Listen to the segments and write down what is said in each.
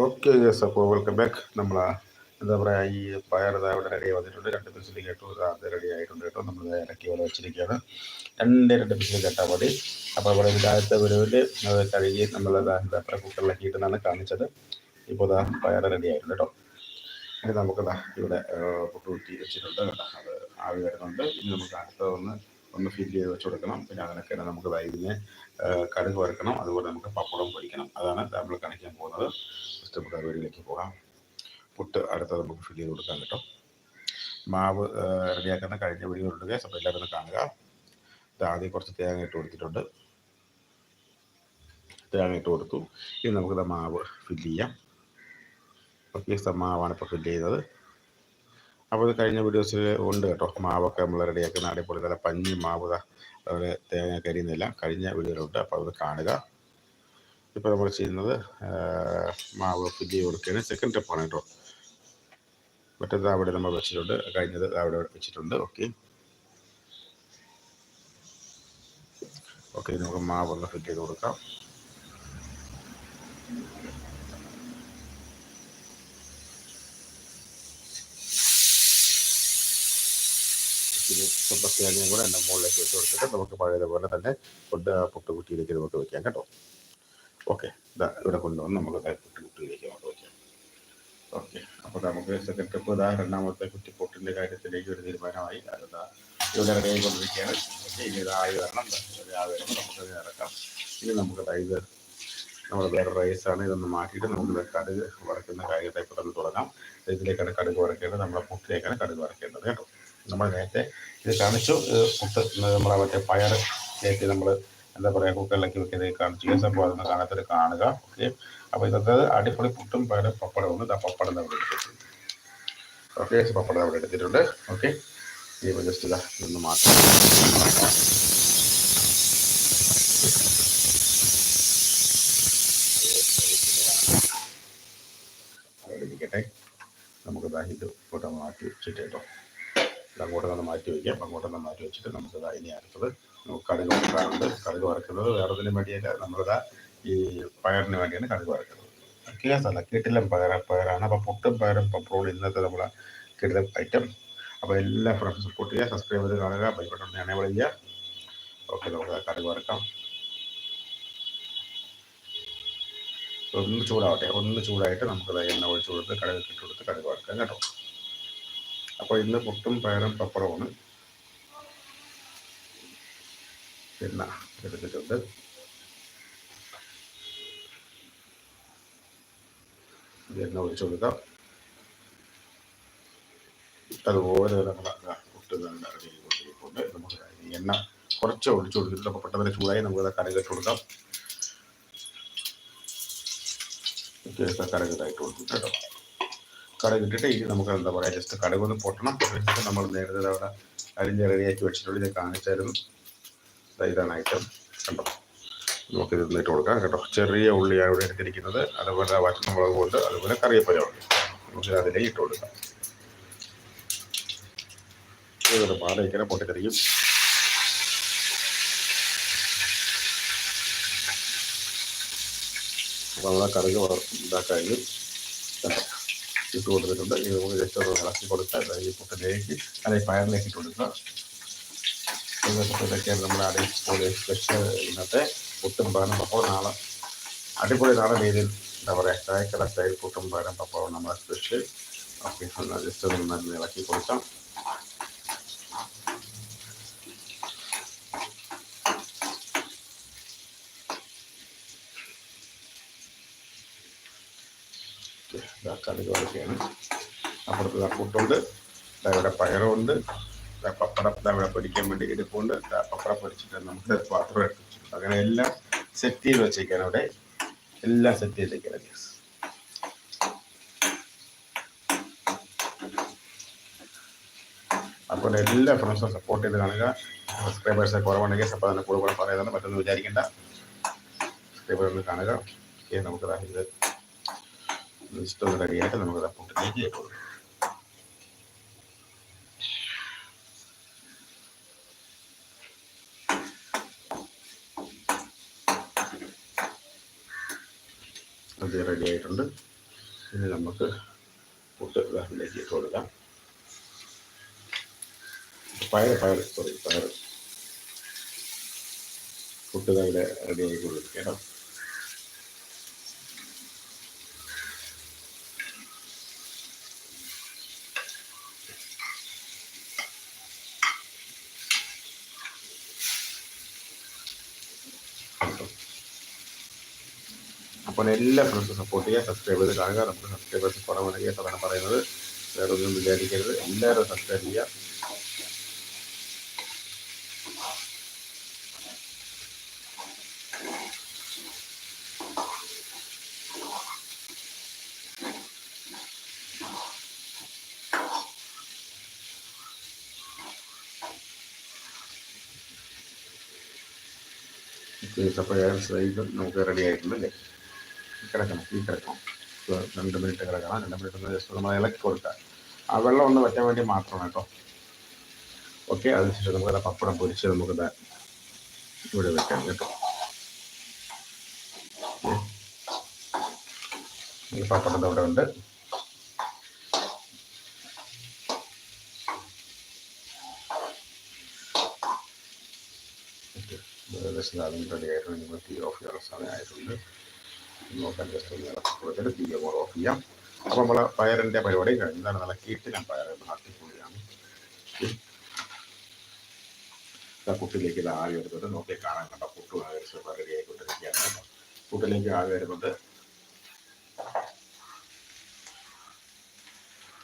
Okay yes അപ്പോൾ welcome back നമ്മൾ എന്താ പറയുക ഈ പയർ ഇതാ ഇവിടെ റെഡി വന്നിട്ടുണ്ട്. രണ്ട് പിസിൽ കേട്ടു. അത് റെഡി ആയിട്ടുണ്ട് കേട്ടോ. നമ്മൾ ഇറക്കി ഇവിടെ വെച്ചിരിക്കുകയാണ്. രണ്ട് രണ്ട് പിസിൽ കേട്ടാൽ മതി. അപ്പോൾ ഇവിടെ ഇതിന്റെ വരുവിൽ അത് കഴുകി നമ്മൾ എന്താ അത്ര കുക്കറിലൊക്കെ ഇട്ടെന്നാണ് കാണിച്ചത്. ഇപ്പോൾ ഇതാ പയർ റെഡി ആയിട്ടുണ്ട് കേട്ടോ. ഇനി നമുക്ക് ഇവിടെ പുട്ടുകുത്തി വെച്ചിട്ടുണ്ട്. അത് ആവി വരുന്നുണ്ട്. ഇനി നമുക്ക് അടുത്തതൊന്ന് ഒന്ന് ഫില്ല് ചെയ്ത് വെച്ച് കൊടുക്കണം. പിന്നെ അതിനൊക്കെ നമുക്ക് ഇതാ കടുക് വറുക്കണം. അതുപോലെ നമുക്ക് പപ്പടം പൊരിക്കണം. അതാണ് നമ്മൾ കാണിക്കാൻ പോകുന്നത്. ഇഷ്ടപ്പെട്ട വീടിലേക്ക് പോകാം. പുട്ട് അടുത്തത് നമുക്ക് ഫില്ല് ചെയ്ത് കൊടുക്കാൻ കേട്ടോ മാവ് റെഡിയാക്കുന്ന കഴിഞ്ഞ വീഡിയോയിലുണ്ട് ഗ്യാസ് അപ്പോൾ എല്ലാവരും കാണുക. ഇത് ആദ്യം കുറച്ച് തേങ്ങ ഇട്ട് കൊടുത്തിട്ടുണ്ട്. തേങ്ങ ഇട്ട് കൊടുത്തു. ഇനി നമുക്കിത് മാവ് ഫില്ല് ചെയ്യാം. ഓക്കെ മാവാണ് ഇപ്പോൾ ഫില്ല് ചെയ്തത് അപ്പോൾ ഇത് കഴിഞ്ഞ വീഡിയോസിൽ ഉണ്ട് കേട്ടോ. മാവൊക്കെ നമ്മൾ റെഡിയാക്കുന്ന അടിപൊളി നല്ല പഞ്ഞി മാവ് അതുപോലെ തേങ്ങ കരിയുന്നില്ല കഴിഞ്ഞ വീഡിയോയിലുണ്ട്. അപ്പോൾ അത് കാണുക. ഇപ്പോൾ നമ്മൾ ചെയ്യുന്നത് മാവ് ഫില്ല് കൊടുക്കുകയാണ്. സെക്കൻഡ് സ്റ്റെപ്പാണ് കേട്ടോ. മറ്റേത് അവിടെ നമ്മൾ വെച്ചിട്ടുണ്ട്. കഴിഞ്ഞത് അവിടെ വെച്ചിട്ടുണ്ട്. ഓക്കെ ഓക്കെ നമുക്ക് മാവ് ഒന്ന് ഫിറ്റ് ചെയ്ത് കൊടുക്കാം. തേങ്ങയും കൂടെ എന്റെ മുകളിലേക്ക് വെച്ച് കൊടുത്തിട്ട് നമുക്ക് പഴയതുപോലെ തന്നെ ഫുഡ് പുട്ടുകുട്ടിയിലേക്ക് നമുക്ക് വെക്കാം കേട്ടോ. ഓക്കെ ഇതാ ഇവിടെ കൊണ്ടുവന്ന് നമുക്ക് പുട്ടുകുട്ടിയിലേക്ക് നമുക്ക് വെക്കാം. ഓക്കെ അപ്പോൾ നമുക്ക് സെക്കൻഡ് ട്രിപ്പ് ഇതാ രണ്ടാമത്തെ കുറ്റിപ്പൊട്ടിന്റെ കാര്യത്തിലേക്ക് ഒരു തീരുമാനമായി. അതെന്താ ഇവിടെ റെഡി ആയിക്കൊണ്ടിരിക്കുകയാണ് ഓക്കെ ഇനി ഇതായി വരണം. ആയി വരുമ്പോൾ നമുക്ക് ഇറക്കാം. ഇനി നമുക്ക് ഇത് നമ്മൾ വേറെ റൈസാണ് ഇതൊന്ന് മാറ്റിയിട്ട് നമുക്ക് കടുക് വറക്കുന്ന കാര്യത്തെ പെട്ടെന്ന് തുടങ്ങാം. ഇതിലേക്കാണ് കടുക് വറക്കേണ്ടത്. നമ്മുടെ പുട്ടിലേക്കാണ് കടുക് വറക്കേണ്ടത് കേട്ടോ. നമ്മൾ നേരത്തെ ഇത് കാണിച്ചു. പുട്ട് നമ്മളെ മറ്റേ പയർ കയറ്റി നമ്മൾ എന്താ പറയുക കുക്കറിലേക്ക് വെക്കുന്നത് കാണിച്ചു. സംഭവം അതൊന്ന് കാണാത്തൊരു കാണുക. ഓക്കെ. അപ്പോൾ ഇതൊക്കെ അടിപൊളി പുട്ടും പയർ പപ്പടവും ആ പപ്പടം നമ്മൾ എടുത്തിട്ടുണ്ട്. ഓക്കെ. പപ്പടം അവിടെ എടുത്തിട്ടുണ്ട്. ഓക്കെ. ഇനിയിപ്പോൾ ജസ്റ്റ് ഇതാ ഇതൊന്ന് മാറ്റാം. നമുക്ക് ഇത് ഫോട്ടോ മാറ്റി വെച്ചിട്ട് കേട്ടോ. അങ്ങോട്ട് നിന്ന് മാറ്റി വയ്ക്കാം. അങ്ങോട്ട് നിന്ന് മാറ്റി വെച്ചിട്ട് നമുക്ക് ഇനി അടുത്തത് കടുക് വറക്കാറുണ്ട്. കടുക് വറക്കുന്നത് വേറെ ഇതിന് വേണ്ടിയല്ല നമ്മളിതാ ഈ പയറിന് വേണ്ടിയാണ് കടുക് വറക്കുന്നത്. കേസല്ല കിട്ടിലും പയറ പയറാണ്. അപ്പോൾ പുട്ടും പയറും പപ്പറോളും ഇന്നത്തെ നമ്മളെ കിട്ടിലും ഐറ്റം അപ്പോൾ എല്ലാ ഫ്രണ്ട്സും സപ്പോർട്ട് ചെയ്യുക സബ്സ്ക്രൈബ് ചെയ്ത് കാണുക ബൈബട്ടൺ എനേബിൾ ചെയ്യുക. ഓക്കെ നമുക്ക് കടുക് വറക്കാം. ഒന്ന് ചൂടാവട്ടെ. ഒന്ന് ചൂടായിട്ട് നമുക്ക് എണ്ണ ഒഴിച്ചു കൊടുത്ത് കടുക് ഇട്ട് കൊടുത്ത് കടുക് വറക്കാം കേട്ടോ. അപ്പോൾ ഇന്ന് പുട്ടും പയറും പപ്പടമാണ്. പിന്നെ എടുത്തിട്ടുണ്ട്. എണ്ണ ഒഴിച്ചു കൊടുക്കാം. അതുപോലെ നമ്മൾ നമുക്ക് എണ്ണ കുറച്ച് ഒഴിച്ചു കൊടുത്തിട്ട് പെട്ടെന്ന് ചൂടായി നമുക്ക് കറി കെട്ട് കൊടുക്കാം. കറി കെട്ടായിട്ട് കൊടുത്തിട്ട് കേട്ടോ. കടുക് ഇട്ടിട്ട് ഇനി നമുക്ക് എന്താ പറയുക ജസ്റ്റ് കടുക് ഒന്ന് പൊട്ടണം. പൊട്ടിച്ചിട്ട് നമ്മൾ നേരത്തെ അവിടെ അരിഞ്ഞ് റെഡിയാക്കി വെച്ചിട്ടുണ്ട്. ഇത് കാണിച്ചായിരുന്നു ഇതാണ് ഐറ്റം കണ്ടോ? നമുക്ക് ഇത് ഇട്ട് കൊടുക്കാം. കേട്ടോ ചെറിയ ഉള്ളിയാണ് ഇവിടെ എടുത്തിരിക്കുന്നത്. അതുപോലെ വറ്റമുളക് കൊണ്ട് അതുപോലെ കറിയപ്പലമുണ്ട് നമുക്ക് അതിലേക്ക് ഇട്ട് കൊടുക്കാം. ഇതൊരു പാടയിങ്ങനെ പൊട്ടിത്തെറിക്കും. അപ്പോൾ നമ്മളെ കറികൾ ഇതാക്കാനും ഇട്ട് കൊടുത്തിട്ടുണ്ട് ഇത് നമുക്ക് ജസ്റ്റ് ഒന്ന് ഇളക്കി കൊടുത്താൽ ഈ പുട്ടിലേക്ക് അല്ലെങ്കിൽ പയറിലേക്ക് ഇട്ട് കൊടുക്കുക ഇതൊക്കെയാണ് നമ്മുടെ അടിപൊളി സ്പെഷ്യൽ ഇന്നത്തെ പുട്ടും പയറും പപ്പടം നാളെ അടിപൊളി നാളെ രീതിയിൽ എന്താ പറയുക ചായക്കട സ്റ്റൈൽ പുട്ടും പയറും പപ്പടം നമ്മുടെ സ്പെഷ്യൽ ഓക്കെ ജസ്റ്റ് ഒന്ന് ഇളക്കി കൊടുക്കാം. കടുക് വറുക്കുകയാണ് അപ്പുറത്ത് പുട്ടുണ്ട് ഇവിടെ പയറുണ്ട്. പപ്പട ഇവിടെ പൊരിക്കാൻ വേണ്ടി എടുപ്പുണ്ട് പപ്പട പൊരിച്ചിട്ട് നമുക്ക് പാത്രം എടുത്തിട്ടുണ്ട് അങ്ങനെ എല്ലാം സെറ്റ് ചെയ്ത് വെച്ചേക്കാൻ അവിടെ എല്ലാം സെറ്റ് ചെയ്തേക്കാണ് ഗ്യാസ് അപ്പോൾ എല്ലാ ഫ്രണ്ട്സും സപ്പോർട്ട് ചെയ്ത് കാണുക. സബ്സ്ക്രൈബേഴ്സ് കുറവുണ്ടെങ്കിൽ അപ്പോൾ തന്നെ കൂടെ കൂടെ പറയുന്നത് മറ്റൊന്നും വിചാരിക്കേണ്ട. സബ്സ്ക്രൈബർ ഒന്ന് കാണുക. ഓക്കെ നമുക്ക് ഇത് ഇഷ്ടം റെഡിയായിട്ട് നമുക്ക് പുട്ടിലേക്ക് കൊടുക്കും അത് റെഡി ആയിട്ടുണ്ട്. ഇനി നമുക്ക് പുട്ട് ഇതിലേക്ക് ഇട്ട് കൊടുക്കാം. പയർ പയർ സോറി പയർ പുട്ട് കയ്യിലെ റെഡി ആയി കൊടുക്കുക കേട്ടോ അപ്പോൾ എല്ലാ ഫ്രണ്ട്സും സപ്പോർട്ട് ചെയ്യുക സബ്സ്ക്രൈബ് ചെയ്ത് കാണുക നമുക്ക് സബ്സ്ക്രൈബേഴ്സ് കുറവാണ് കേട്ടതാണ് പറയുന്നത്. വേറെ ഒന്നും വിചാരിക്കരുത്. എല്ലാവരും സബ്സ്ക്രൈബ് ചെയ്യുക. അപ്പോൾ ഏകദേശം നമുക്ക് റെഡി ആയിട്ടുണ്ടല്ലേ കിടക്കണം ഈ കിടക്കണം. രണ്ട് മിനിറ്റ് കിടക്കണം രണ്ട് മിനിറ്റ് ഒന്ന് നമ്മൾ ഇളക്കി കൊടുക്കുക ആ വെള്ളം ഒന്ന് വറ്റാൻ വേണ്ടി മാത്രമാണ് കേട്ടോ. ഓക്കെ അതിനുശേഷം നമുക്ക് പപ്പടം പൊരിച്ച് നമുക്കത് ഇവിടെ വെക്കാം കേട്ടോ. പപ്പടം ഇവിടെ ഉണ്ട് ഓക്കെ ഏകദേശം അതും റെഡി ആയിട്ടുണ്ട് ഓഫ് ചെയ്യാനുള്ള സമയമായിട്ടുണ്ട് നോക്കാൻ ജസ്റ്റ് ഒന്ന് ഇളക്കി കൊടുത്തിട്ട് തീ അങ്ങോട്ട് ഓഫ് ചെയ്യാം അപ്പോൾ നമ്മൾ പയറിന്റെ പരിപാടി കഴിഞ്ഞാൽ നല്ല കീട്ട് ഞാൻ പയർ അടിപൊളിയാണ് കുട്ടിലേക്ക് ഇത് ആവി വരുന്നത് നോക്കി കാണാൻ കണ്ട പുട്ടു ഏകദേശം റെഡി ആയിക്കൊണ്ടിരിക്കുകയാണ്. പുട്ടിലേക്ക് ആവി വരുന്നത്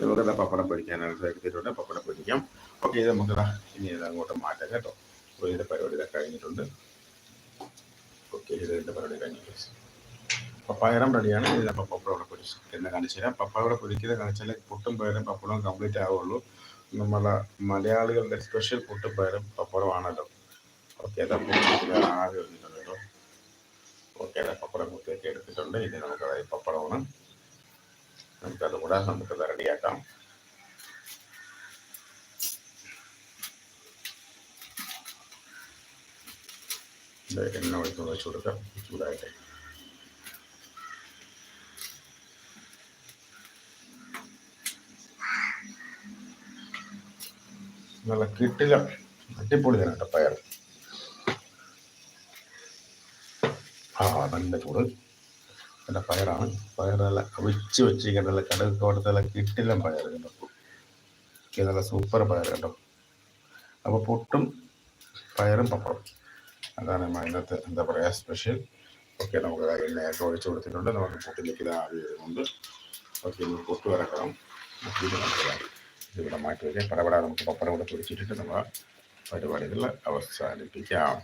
നമുക്കത് പപ്പടം പൊരിക്കാനാണ് എടുത്തിട്ടുണ്ട് പപ്പടം പൊരിക്കാം ഓക്കെ ഇത് നമുക്ക് ഇനി ഇത് അങ്ങോട്ട് മാറ്റാം കേട്ടോ അപ്പോൾ ഇതിന്റെ പരിപാടി ഇതൊക്കെ കഴിഞ്ഞിട്ടുണ്ട് ഇതിന്റെ പരിപാടി കഴിഞ്ഞിട്ട് പപ്പായറം റെഡിയാണ്. ഇത് അപ്പോൾ പപ്പടം ഇവിടെ പൊരിച്ച് എന്ന് കാണിച്ചു തരാം. പപ്പടം ഇവിടെ പൊരിക്കുന്നത് കാണിച്ചാൽ പുട്ടും പയറും പപ്പടവും കംപ്ലീറ്റ് ആവുള്ളൂ. നമ്മളെ മലയാളികളുടെ സ്പെഷ്യൽ പുട്ടും പയറും പപ്പടമാണല്ലോ ഓക്കെ അതാ ആകെ വന്നിട്ടുണ്ട് ഓക്കെ അതാ പപ്പടം കുത്തിയൊക്കെ എടുത്തിട്ടുണ്ട്. ഇനി നമുക്ക് അതായത് പപ്പടമാണ് നമുക്കത് കൂടെ നമുക്കത് റെഡിയാക്കാം എണ്ണ ഒഴിച്ച് വെച്ച് കൊടുക്കാം ചൂടായിട്ട്. നല്ല കിട്ടില്ല. അടിപൊളി തന്നെ കേട്ടോ പയർ ആ നല്ല ചൂട്. നല്ല പയറാണ്. പയർ നല്ല അവിച്ച് വെച്ചിരിക്കുന്ന നല്ല കടുക് കൊടുത്ത നല്ല കിട്ടില്ല പയർ കണ്ടോ നല്ല സൂപ്പർ പയർ കണ്ടോ അപ്പോൾ പൊട്ടും പയറും പപ്പടം അതാണ് ഇന്നത്തെ എന്താ പറയുക സ്പെഷ്യൽ ഓക്കെ നമുക്ക് എണ്ണയൊക്കെ ഒഴിച്ചു കൊടുത്തിട്ടുണ്ട്. നമുക്ക് പൊട്ടിലേക്ക് ഇത് ആവി വരുന്നുണ്ട് ഓക്കെ ഇനി പൊട്ടു ഇറക്കണം ഇവിടെ മാറ്റി വയ്ക്കാം പടപടാ നമുക്ക് പപ്പടം കൂടെ പൊടിച്ചിട്ടിട്ട് നമ്മൾ പരിപാടികൾ അവസാനിപ്പിക്കാം.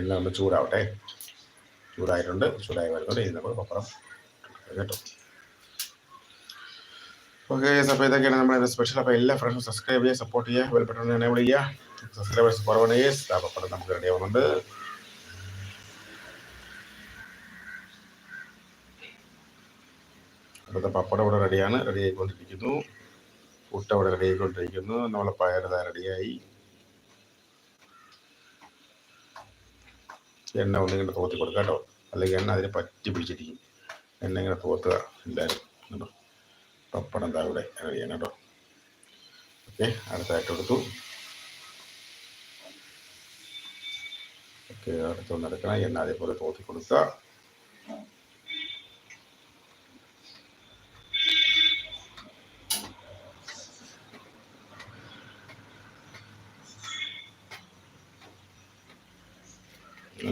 എല്ലാം ഒന്ന് ചൂടാവട്ടെ. ചൂടായിട്ടുണ്ട്. ചൂടായി വരുന്നുണ്ട്. ഇത് നമ്മൾ പപ്പടം കേട്ടോ. ഓക്കെ അപ്പോൾ ഇതൊക്കെയാണ് നമ്മുടെ സ്പെഷ്യൽ അപ്പോൾ എല്ലാ ഫ്രണ്ട്സും സബ്സ്ക്രൈബ് ചെയ്യുക സപ്പോർട്ട് ചെയ്യുക വെൽപ്പെട്ടെന്ന് എനേബിൾ ചെയ്യുക. സബ്സ്ക്രൈബേഴ്സ് കുറവാണ് യെസ് പപ്പടം നമുക്ക് റെഡി ആവുന്നുണ്ട്. അപ്പോഴത്തെ പപ്പടം ഇവിടെ റെഡിയാണ് റെഡി ആയിക്കൊണ്ടിരിക്കുന്നു. പുട്ട് അവിടെ റെഡി ആയിക്കൊണ്ടിരിക്കുന്നു. നമ്മളെ പയർ റെഡിയായി എണ്ണ ഒന്നിങ്ങനെ തോത്തി കൊടുക്കുക കേട്ടോ. അല്ലെങ്കിൽ എണ്ണ അതിന് പറ്റി പിടിച്ചിരിക്കും. എണ്ണ ഇങ്ങനെ തോത്തുക എല്ലാവരും കേട്ടോ പപ്പടം എന്താ ഇവിടെ റെഡിയാണ് കേട്ടോ. ഓക്കെ അടുത്തായിട്ട് എടുത്തു ഓക്കെ അടുത്തൊന്നെടുക്കണം എണ്ണ അതേപോലെ തോത്തി കൊടുക്കുക.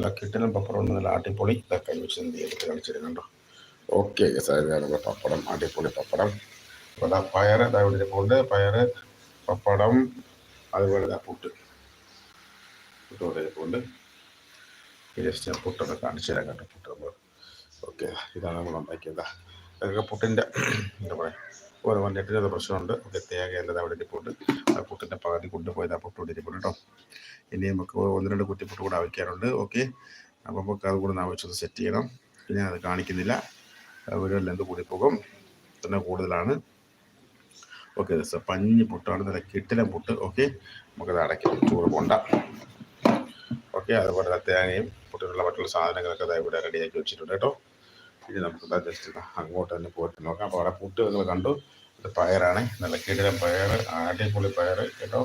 നല്ല കിട്ടലും പപ്പടം നല്ല അടിപൊളി ഇതൊക്കെ വെച്ച് എന്ത് ചെയ്തിട്ട് കളിച്ചിരുന്നുണ്ടോ ഓക്കെ സാർ പപ്പടം അടിപൊളി പപ്പടം. അതുപോലെ പയർ ഇതാ പോകുന്നുണ്ട് പയർ പപ്പടം അതുപോലെ ഇതാ പുട്ട്. പുട്ട് ഇരിപ്പുണ്ട് ജസ്റ്റ് ഞാൻ പുട്ടൊക്കെ കാണിച്ചു തരാം കേട്ടോ പുട്ട് ഓക്കെ ഇതാണ് നമ്മൾ ഉണ്ടാക്കിയത്. അതൊക്കെ പുട്ടിന്റെ എന്താ പറയുക ഓരോ നെറ്റിന്റെ പ്രശ്നമുണ്ട്. ഓക്കെ തേങ്ങ എല്ലാം അവിടെ ഇരിപ്പുണ്ട്. ആ പുട്ടിന്റെ പകുതി കൊണ്ടുപോയത് ആ പുട്ട് ഇവിടെ ഇരിപ്പുണ്ട് കേട്ടോ. ഇനി നമുക്ക് ഒന്ന് രണ്ട് കുറ്റിപ്പുട്ട് കൂടെ ആവശ്യക്കാറുണ്ട് ഓക്കെ. അപ്പോൾ നമുക്ക് അത് കൂടെ ആവശ്യത്ത് സെറ്റ് ചെയ്യണം. പിന്നെ അത് കാണിക്കുന്നില്ല. ഒരു കൂടി പോകും. തന്നെ കൂടുതലാണ്. ഓക്കെ സർ പഞ്ഞി പുട്ടാണ്. നല്ല കിട്ടിലെ പുട്ട്. ഓക്കെ. നമുക്കത് അടയ്ക്കാം. ചൂട് പോണ്ട. ഓക്കെ അതുപോലെ തേങ്ങയും പുട്ടിനുള്ള മറ്റുള്ള സാധനങ്ങളൊക്കെ ഇവിടെ റെഡിയാക്കി വെച്ചിട്ടുണ്ട് കേട്ടോ. ഇനി നമുക്ക് ജസ്റ്റ് അങ്ങോട്ട് തന്നെ പോയിട്ട് നോക്കാം. അപ്പോൾ അവിടെ പുട്ട് നിങ്ങൾ കണ്ടു. ഇത് പയറാണ്. നല്ല കിടിലം പയർ അടിപൊളി പയർ കേട്ടോ.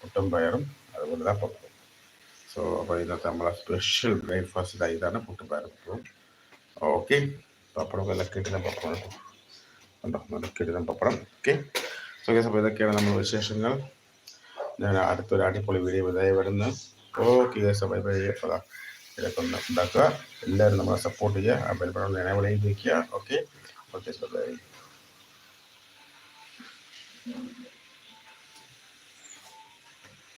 പുട്ടും പയറും. അതുപോലെ തന്നെ പപ്പും സോ അപ്പോൾ ഇന്നത്തെ നമ്മളെ സ്പെഷ്യൽ ബ്രേക്ക്ഫാസ്റ്റ് ഇതാണ് പുട്ടും പയറും. ഓക്കെ പപ്പടം നല്ല കിടിലം പപ്പടം ഉണ്ടോ നല്ല കിടിലം പപ്പടം. ഓക്കെ സോ ഗൈസ് അപ്പോൾ ഇതൊക്കെയാണ് നമ്മുടെ വിശേഷങ്ങൾ. ഞാൻ അടുത്തൊരു അടിപൊളി വീഡിയോ ഇതായി വരുന്നു ഓക്കെ ഗൈസ് ബൈ ബൈ ഇതൊക്കെ ഉണ്ടാക്കുക. എല്ലാവരും നമ്മളെ സപ്പോർട്ട് ചെയ്യുക. ആ ബെൽബണം എനേബിൾ ചെയ്ത് വയ്ക്കുക ഓക്കെ ഓക്കെ ബൈ